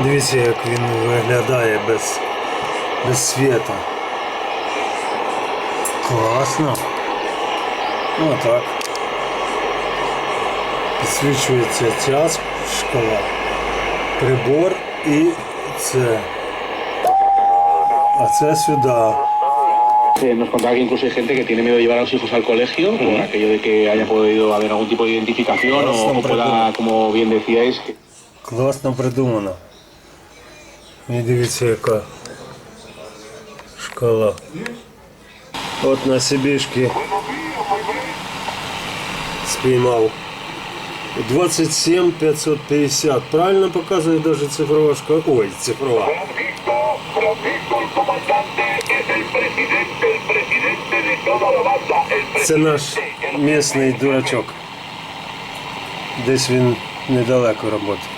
Дивіться, як він виглядає без, без світа. Класно. Отак. Підсвічується час, шкала, прибор і це. А це сюди. Eh, nos contaba que incluso hay gente que tiene miedo de llevar a los hijos al colegio por aquello de que haya podido haber algún tipo de identificación o, o pueda, como bien decíais, que Класно придумано. І дивіться, яка шкала. От на Сибішки спіймав. 27 550. Правильно показує навіть цифрова шкала. Ой, цифрова. Це наш місний дурачок. Десь він недалеко працює.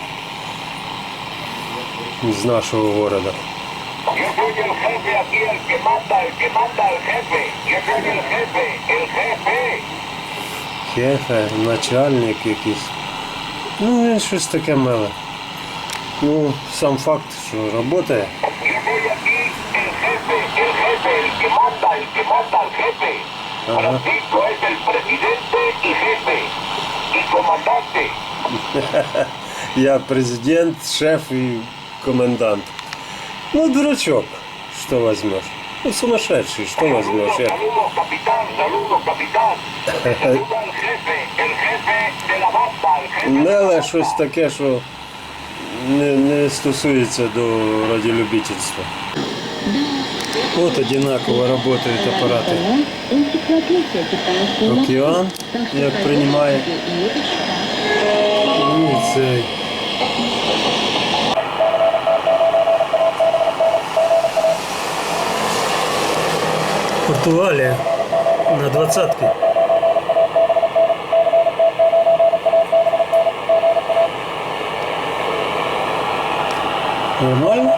З нашого города. Хефе, начальник якийсь. Ну, він щось таке миле. Ну, сам факт, що працює. Comandante. Я президент, шеф і комендант. Ну, дурачок, що возьмеш? Ну, сумасшедший, що возьмеш? Я... Меле щось таке, що не, не стосується до радіолюбительства. От одинаково працюють апарати. Океан, як приймає. І цей. Португалія на двадцятки. Нормально?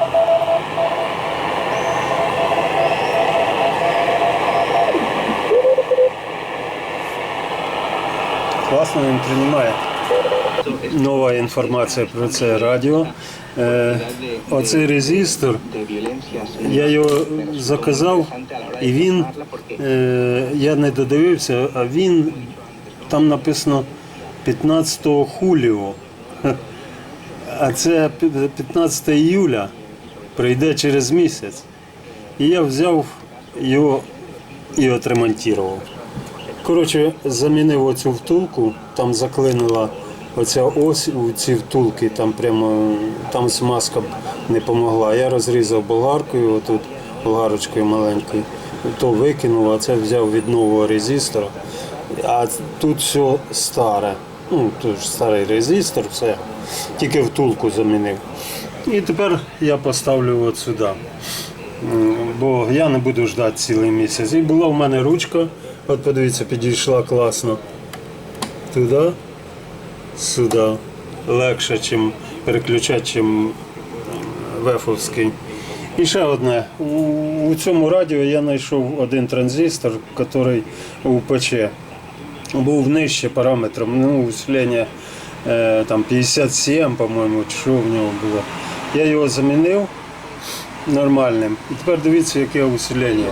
Класно він приймає. Нова інформація про це радіо. Е, оцей резистор, я його заказав, і він, е, я не додивився, а він, там написано 15 хуліо. А це 15 іюля прийде через місяць. І я взяв його і отремонтував. Коротше, замінив оцю втулку, там заклинила оця ось у ці втулки, там прямо там смазка не допомогла. Я розрізав болгаркою, отут болгарочкою маленькою, то викинув, а це взяв від нового резистора. А тут все старе. Ну, тут ж старий резистор, все. Тільки втулку замінив. І тепер я поставлю от сюди. Бо я не буду ждати цілий місяць. І була в мене ручка, от подивіться, підійшла класно. Туди, сюди. Легше, чим переключати, чим вефовський. І ще одне. У, у цьому радіо я знайшов один транзистор, який УПЧ. Був нижче параметром, ну, усилення е, там 57, по-моєму, що в нього було. Я його замінив нормальним. І тепер дивіться, яке усилення.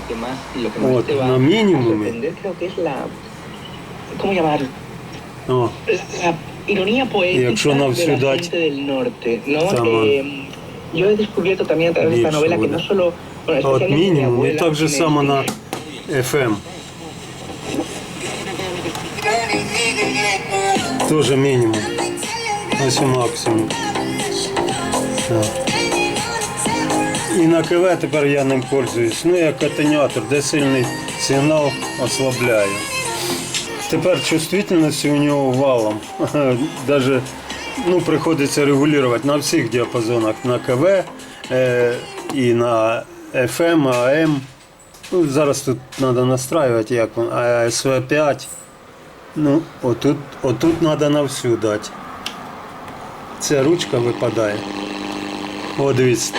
Va на a минимуме. sorprender creo que es la... ¿Cómo llamarlo? О, якщо на de всю ¿no? там, mm, yo he descubierto también a través de esta більше novela que буде. no solo... Bueno, А от especialmente mi мінімум, і abuela так же me само на enseñó FM. Тоже мінімум. Ось і максимум. Так. І на КВ тепер я ним пользуюсь. Ну, як атенятор, де сильний сигнал ослабляю. Тепер чувствительність у нього валом. Даже ну, приходиться регулювати на всіх діапазонах. На КВ е, і на FM, АМ. Ну, зараз тут треба настраювати, як він. А СВ5. Ну, отут, отут треба на всю дати. Ця ручка випадає. О, дивіться.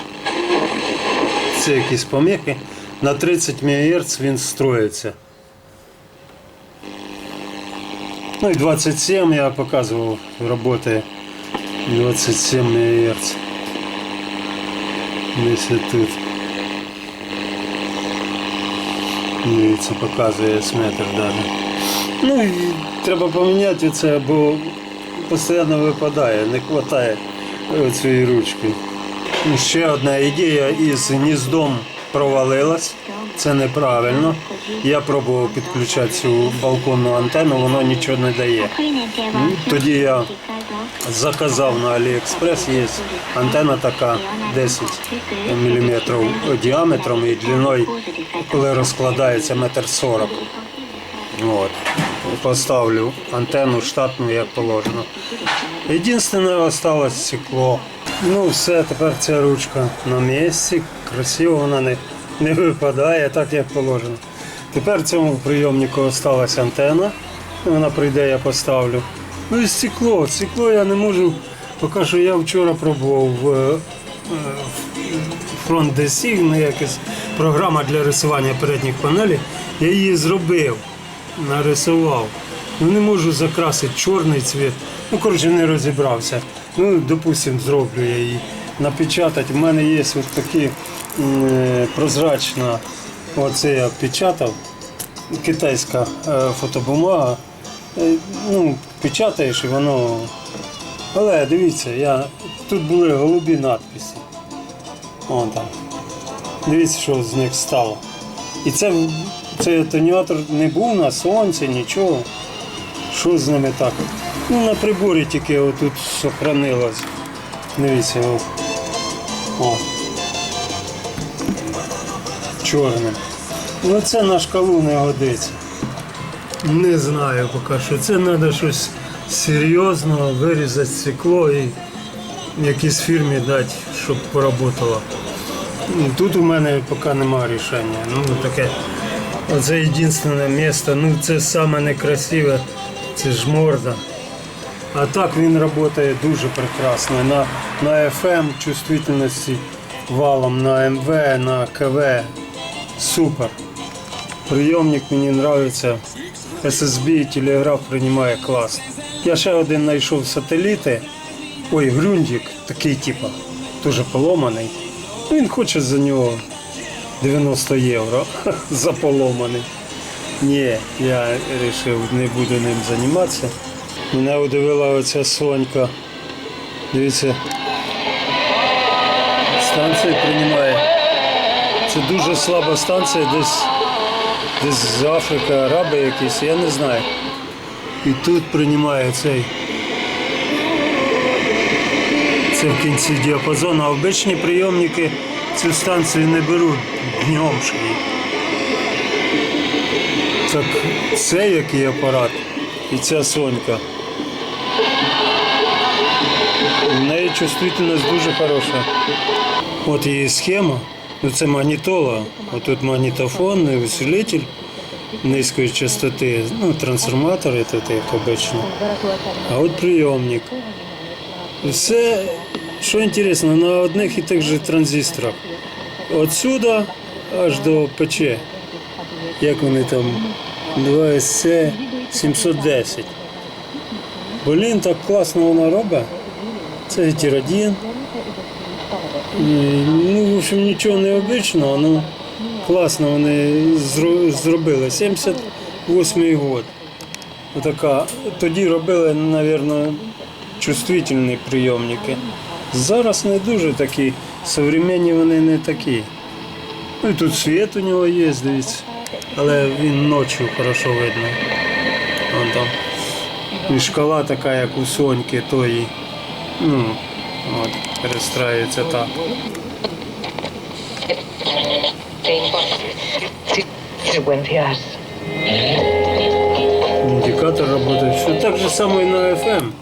Це якісь поміхи. На 30 МГц він строїться. Ну і 27 я показував, працює 27 МГц. Десь тут. Дивіться, показує з метр даже. Ну і треба поміняти це, бо постійно випадає, не вистачає цієї ручки. І Ще одна ідея із гніздом провалилась. Це неправильно. Я пробував підключати цю балконну антенну, воно нічого не дає. Тоді я заказав на Аліекспрес, є антенна така 10 мм діаметром і длиною, коли розкладається метр сорок. От. Поставлю антенну штатну, як положено. Єдине осталось стекло. Ну все, тепер ця ручка на місці, красиво вона не, не випадає так, як положено. Тепер в цьому прийомнику осталась антенна. Вона прийде, я поставлю. Ну і стекло. Стекло я не можу, поки що я вчора пробував е, фронт DC, ну, якась програма для рисування передніх панелей. Я її зробив, нарисував. Ну не можу закрасити чорний цвіт. Ну, коротше, не розібрався. Ну, допустимо, зроблю я її. Напечатати. У мене є ось такі е, прозрачна, оце я печатав, китайська е, фотобумага. Е, Ну, печатаєш і воно. Але дивіться, я... тут були голубі надписи. Вон там. Дивіться, що з них стало. І це, цей тонятор не був на сонці, нічого. Що з ними так? Ну, на приборі тільки отут сохранилось. Дивіться, о. Чорним. Ну це на шкалу не годиться. Не знаю поки що. Це треба щось серйозно вирізати стекло і якійсь фірмі дати, щоб поработало. Ну, Тут у мене поки немає рішення. Ну таке. Оце єдине місце. Ну це саме некрасиве, це ж морда. А так він працює дуже прекрасно. На, на FM чувствительності валом, на МВ, на КВ. Супер. Прийомник мені подобається. SSB телеграф приймає класно. Я ще один знайшов сателіти. Ой, Грюндік, такий типа, дуже поломаний. Він хоче за нього 90 євро за поломаний. Ні, я вирішив, не буду ним займатися. Мене удивила оця сонька. Дивіться. Станція приймає. Це дуже слаба станція, десь, десь з Африки, араби якісь, я не знаю. І тут приймає цей. Це в кінці діапазону. Обичні прийомники цю станцію не беруть днем. Так це який апарат і ця сонька. У неї чувствительність дуже хороша. От її схема. Ну, це магнітола. Отут магнітофон, усилитель низької частоти, ну, трансформатор, це як обично. А от прийомник. Все, що інтересно, на одних і тих же транзисторах. Отсюда аж до ПЧ. Як вони там? 2SC 710. Блін, так класно вона робить. Це Ну, в общем, нічого необичного, ну класно вони зробили. 78-й год. Отака. Тоді робили, мабуть, чувствительні прийомники. Зараз не дуже такі, современні вони не такі. Ну і тут світ у нього є, дивіться. Але він ночі хорошо видно. Вон там. І шкала така, як у Соньки тої. Ну, от, перестраюється так. Индикатор работает. Все так же самое на FM.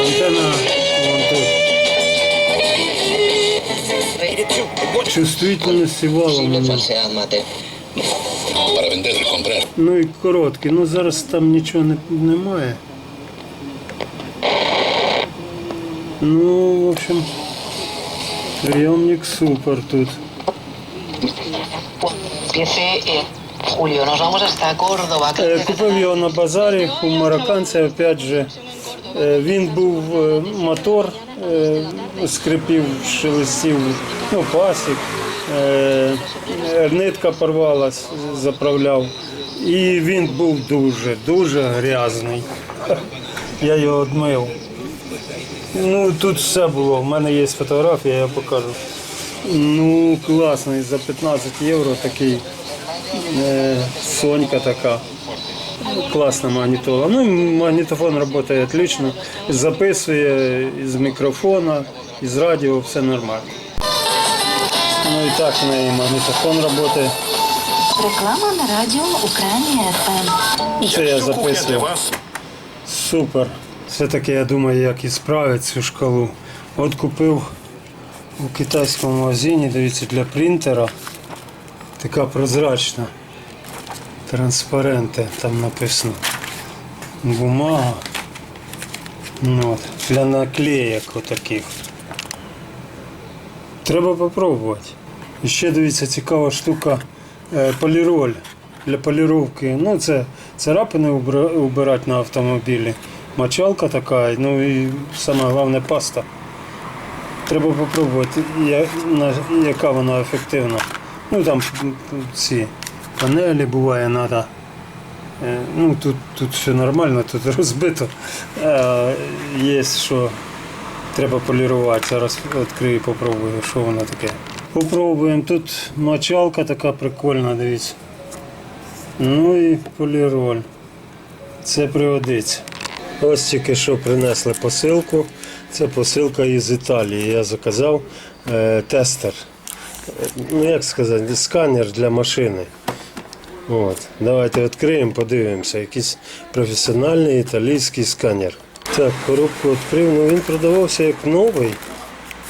Антенна вон тут. Чувствительность comprar. Ну і короткі. Ну зараз там нічого не, немає. Ну, в общем, прийомник супер тут. Córdoba. Е, Купив його на базарі у марокканця, опять же, Е, Він був мотор, скрипів, шелестів, ну, пасік, нитка порвалась, заправляв. І він був дуже, дуже грязний. Я його одмив. Ну, тут все було. У мене є фотографія, я покажу. Ну, класний, за 15 євро такий. Е, Сонька така. Класна магнітола. Ну, магнітофон працює отлично. Записує із мікрофона, із радіо, все нормально. Ну і так в неї магнітофон працює. Реклама на радіо Україна ФМ. Це я записую. Супер. Все-таки я думаю, як і справить цю шкалу. От купив у китайському магазині, дивіться, для принтера. Така прозрачна. Транспаренти там написано. Бумага. Ну, от, для наклеєк отаких. Треба попробувати. І ще дивіться, цікава штука е, поліроль для поліровки. Ну, це царапини убирати на автомобілі. Мочалка така, ну і саме головне паста. Треба на- яка вона ефективна. Ну там ці панелі буває, треба. Ну, тут, тут все нормально, тут розбито. Е, Є що треба полірувати. Зараз відкрию, і попробую, що воно таке. Попробуємо. Тут мочалка така прикольна, дивіться. Ну і поліроль. Це пригодиться. Ось тільки що принесли посилку. Це посилка із Італії. Я заказав е, тестер. Ну, як сказати, сканер для машини. От. Давайте відкриємо, подивимося. Якийсь професіональний італійський сканер. Так, коробку відкрив, ну він продавався як новий,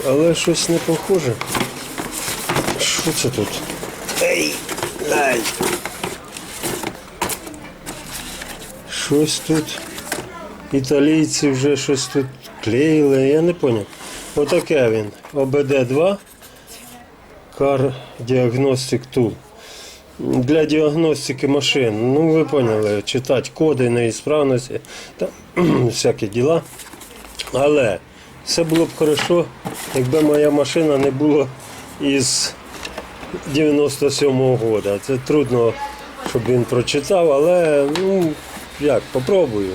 але щось не похоже. Що це тут? Ей, дай. Щось тут. Італійці вже щось тут клеїли, я не зрозумів. Отаке він. ОБД-2 Car Diagnostic Tool. Для діагностики машин. Ну, ви поняли, читати коди неісправності та всякі діла. Але все було б хорошо, якби моя машина не була із 97-го року. Це трудно, щоб він прочитав, але ну, як, попробую.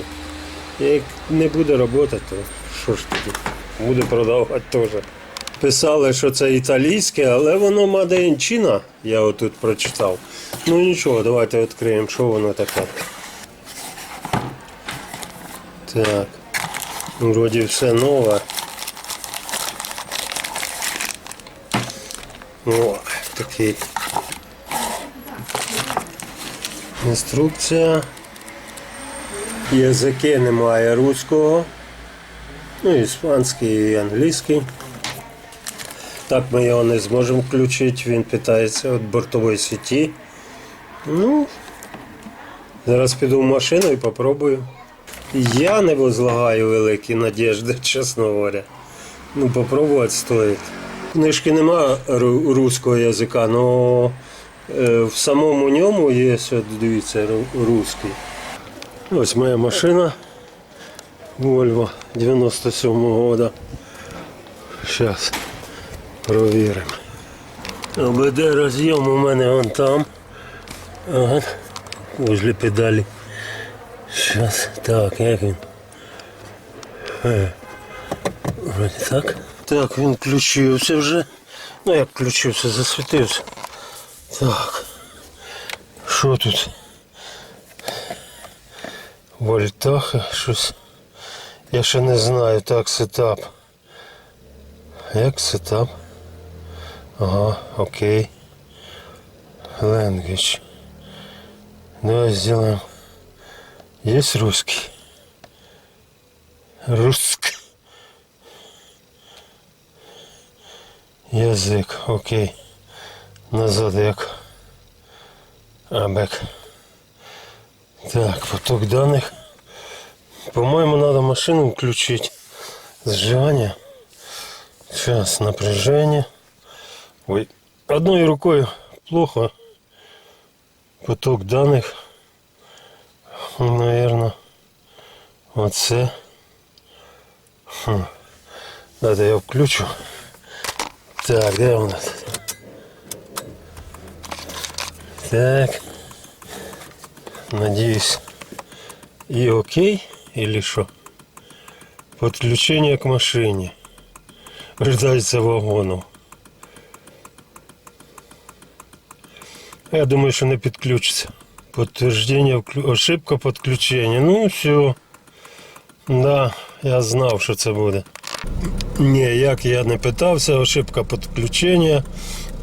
Як не буде працювати, то що ж тоді? Буде продавати теж. Писали, що це італійське, але воно Made я отут прочитав. Ну нічого, давайте відкриємо, що воно таке. Так. Вроді все нове. О, такий. Інструкція. Язики немає руського. Ну, іспанський і англійський. Так ми його не зможемо включити, він питається від бортової сіті. Ну, зараз піду в машину і попробую. Я не возлагаю великі надіжди, чесно говоря. Ну, попробувати стоїть. Книжки нема ру- руського язика, але в самому ньому є, дивіться, ру- руський. Ось моя машина. Volvo 97-го года. Зараз провіримо. ОБД роз'єм у мене вон там. Ага. Возле педалі. Зараз. Так, як він? Е. Вроді так. Так, він включився вже. Ну як включився, засвітився. Так. Що тут? Вольтаха, щось. Я ще не знаю. Так, сетап. Як сетап? Ага, окей. Language. Давай сделаем. Есть русский? Русский. Язик, окей. Назад як. Абек. Так, поток данных. По-моему, надо машину включить. Зажигание. Сейчас напряжение. Ой, одной рукой плохо. Поток данных. Наверное, оце. Хм. Дайте я включу. Так, де у нас? Так. Надеюсь. И окей или что? Подключение к машине. Ожидается вагону. Я думаю, що не підключиться. Підтвердження, вклю- ошибка підключення. Ну все. Да, я знав, що це буде. Ні, як я не питався, ошибка підключення.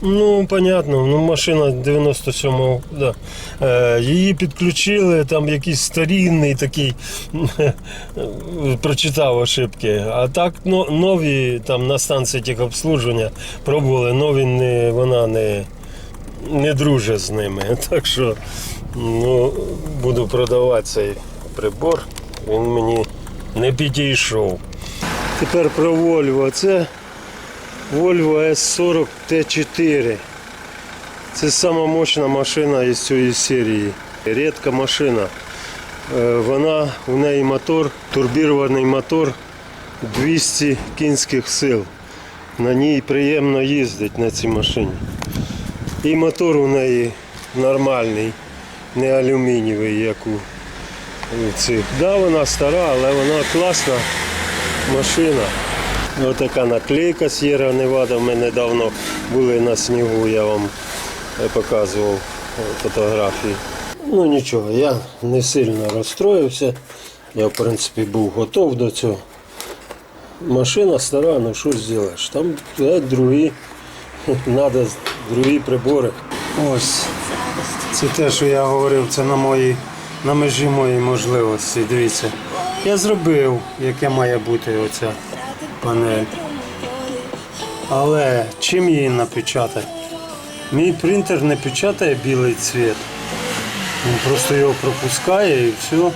Ну, понятно, ну машина 97-го, да. Е, її підключили, там якийсь старінний такий, прочитав ошибки. А так но- нові там на станції техобслуживання пробували, нові не, вона не, не дружить з ними. Так що ну, буду продавати цей прибор. Він мені не підійшов. Тепер про Volvo. Це Volvo S40 T4. Це сама мощна машина із цієї серії. Рідка машина. Е, Вона, у неї мотор, турбірований мотор 200 кінських сил. На ній приємно їздить на цій машині. І мотор у неї нормальний, не алюмінієвий, як у цих. Да, вона стара, але вона класна машина. Ось така наклейка Sierra Nevada. Ми недавно були на снігу, я вам показував фотографії. Ну нічого, я не сильно розстроївся. Я в принципі був готов до цього. Машина стара, ну що зробиш? Там другі, треба другі прибори. Ось. Це те, що я говорив, це на моїй, на межі моєї можливості. Дивіться. Я зробив, яке має бути оця панель. Але чим її напечатати? Мій принтер не печатає білий цвіт. Він просто його пропускає і все.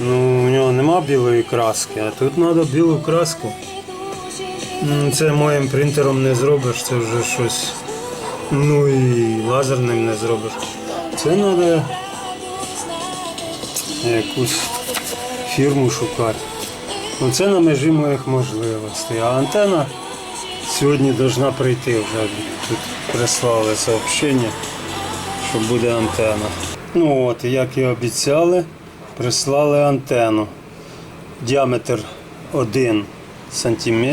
Ну, у нього нема білої краски, а тут треба білу краску. Це моїм принтером не зробиш, це вже щось. Ну і лазерним не зробиш. Це треба якусь фірму шукати. Ну, це на межі моїх можливостей. А антена сьогодні повинна прийти вже. Тут прислали сообщення, що буде антена. Ну от, як і обіцяли, прислали антенну. Діаметр 1 см,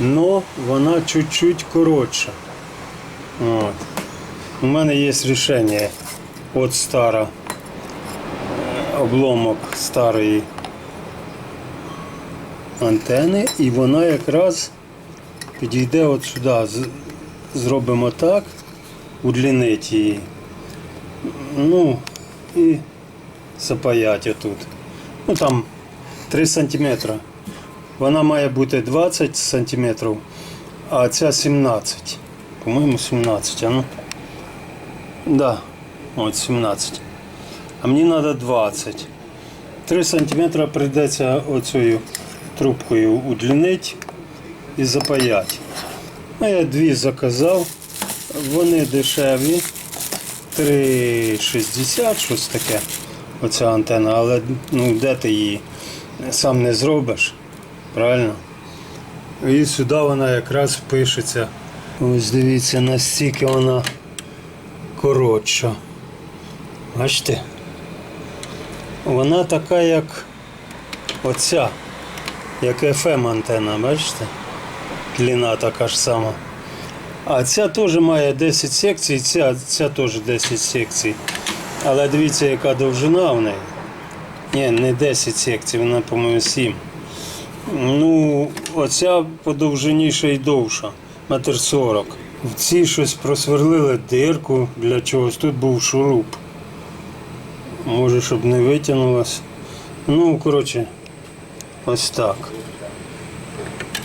але вона чуть-чуть коротша. От. У мене є рішення. От стара е, обломок старої антени, і вона якраз підійде от сюди. Зробимо так, удлінить її. Ну і запаять отут. Ну там 3 см. Вона має бути 20 см, а ця 17. По-моєму, 17, а ну. Да, от 17. А мені треба 20. 3 см прийдеться оцею трубкою удлінити і запаяти. Ну, я дві заказав. Вони дешеві. 3,60, щось таке. Оця антенна, але ну, де ти її сам не зробиш, правильно? І сюди вона якраз впишеться. Ось дивіться, настільки вона коротша. Бачите? Вона така, як оця, як FM антенна, бачите? Длина така ж сама. А ця теж має 10 секцій, ця, ця теж 10 секцій. Але дивіться, яка довжина в неї. Ні, не 10 секцій, вона, по-моєму, 7. Ну, оця по довжині ще довша, метр сорок. В цій щось просверлили дирку для чогось. Тут був шуруп. Може, щоб не витягнулося. Ну, коротше, ось так.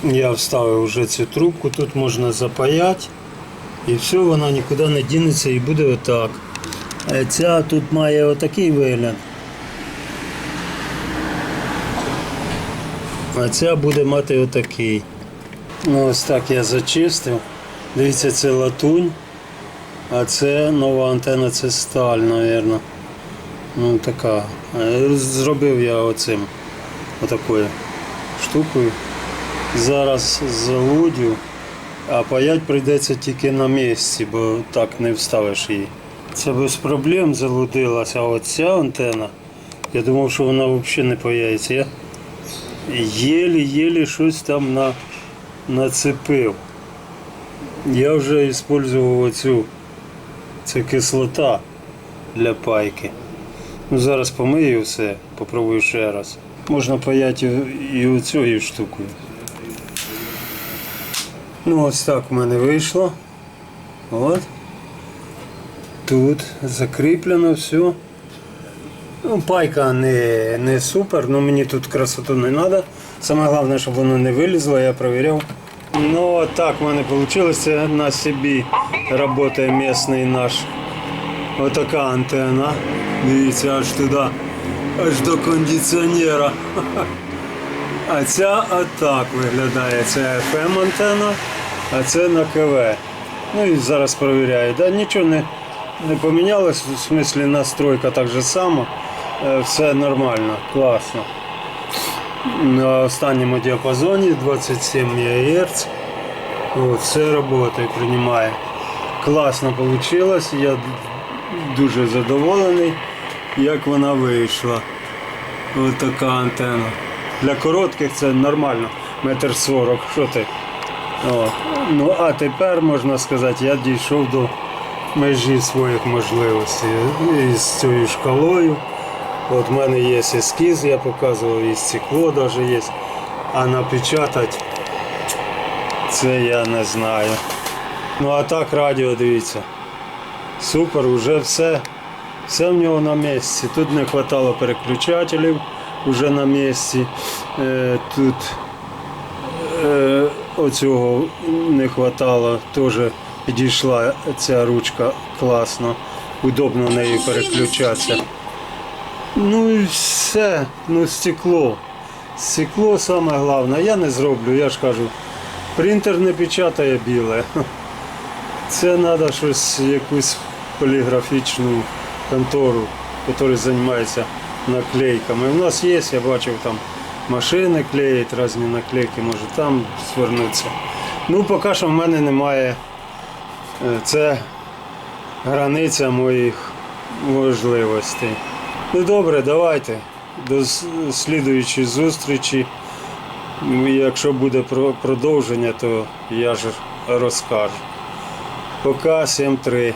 Я вставив вже цю трубку, тут можна запаяти. І все, вона нікуди не дінеться і буде отак. А ця тут має отакий вигляд. А ця буде мати отакий. Ну, ось так я зачистив. Дивіться, це латунь, а це нова антенна, це сталь, мабуть. Ну така. Е, Зробив я оцим. Отакою. штукою. Зараз залудю, а паять прийдеться тільки на місці, бо так не вставиш її. Це без проблем залудилася, а оця антена, я думав, що вона взагалі не паяється. Я єлі-єлі щось там на, нацепив. Я вже використовував оцю, це кислота для пайки. Ну, зараз помию все, попробую ще раз. Можна паяти і, оцією штукою. Ну, ось так в мене вийшло. От. Тут закріплено все. Ну, пайка не, не супер, але мені тут красоту не треба. Саме головне, щоб воно не вилізло, я перевіряв. Ну, так в мене вийшло. На собі працює місний наш. Отака антенна. Дивіться, аж туди, аж до кондиціонера. А ця отак виглядає. Це FM антенна, а це на КВ. Ну і зараз перевіряю. Да, нічого не, не помінялось, в смислі настройка так же само. Е, Все нормально, класно. На останньому діапазоні 27 МГц. Все працює, приймає. Класно вийшло. Я дуже задоволений, як вона вийшла. Ось така антенна. Для коротких це нормально, метр сорок. Що ти? О. Ну а тепер можна сказати, я дійшов до межі своїх можливостей із цією шкалою. От в мене є ескіз, я показував, і стекло навіть є. А напечатати це я не знаю. Ну а так радіо дивіться. Супер, вже все. Все в нього на місці. Тут не вистачало переключателів, вже на місці. Е, тут е, оцього не вистачало, теж підійшла ця ручка класно, удобно нею переключатися. Ну і все, ну стекло. Стекло саме головне. Я не зроблю, я ж кажу, принтер не печатає біле. Це треба щось, якусь поліграфічну контору, яка займається наклейками. У нас є, я бачив там машини клеять, різні наклейки, може там звернутися. Ну, поки що в мене немає. Е, Це границя моїх можливостей. Ну добре, давайте. До слідуючої зустрічі. Якщо буде продовження, то я ж розкажу. Пока 7-3.